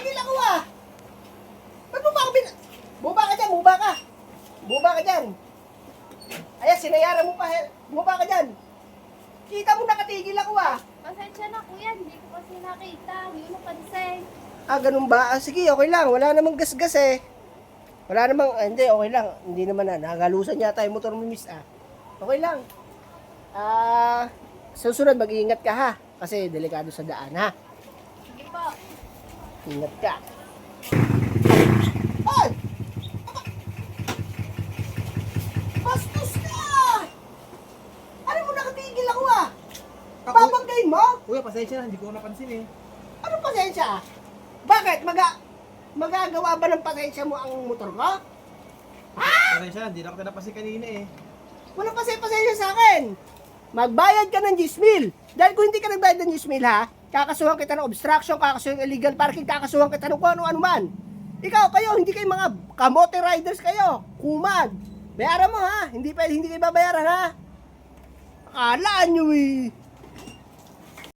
Bakit nila ko ah? Ba't mo ba ako bin... Buba ka dyan, buba ka. Buba ka dyan. Ayan, sinayara mo pa. Buba ka dyan. Kita mo nakatigil ako ah. Pasensya na kuya, hindi ko kasi nakita. Yun ang pansin. Ah, ganun ba? Ah, sige, okay lang. Wala namang gasgas eh. Wala namang, ah, hindi, okay lang. Hindi naman na, nagalusan yata yung motor mo, miss ah. Okay lang. Ah, susunod mag-iingat ka ha. Kasi delikado sa daan ha. Ingat ka. Ay! Bastos ka! Ano mo nakatigil ako ah? Babanggain mo? Kuya, pasensya na, hindi ko napansin eh. Anong pasensya? Bakit? Maga magagawa ba ng pasensya mo ang motor ko? Pasensya na, hindi na kita napansin kanina eh. Walang pasensya sa akin. Magbayad ka ng 10 mil. Dahil kung hindi ka nagbayad ng 10 mil ha, kakasuhan kita ng obstruction, kakasuhan ng illegal parking, kakasuhan kita ng kung ano-ano man. Ikaw, kayo, hindi kayo mga kamote riders kayo. Kumag. Bayaran mo ha. Hindi pwede, hindi kayo babayaran ha. Akalaan nyo eh.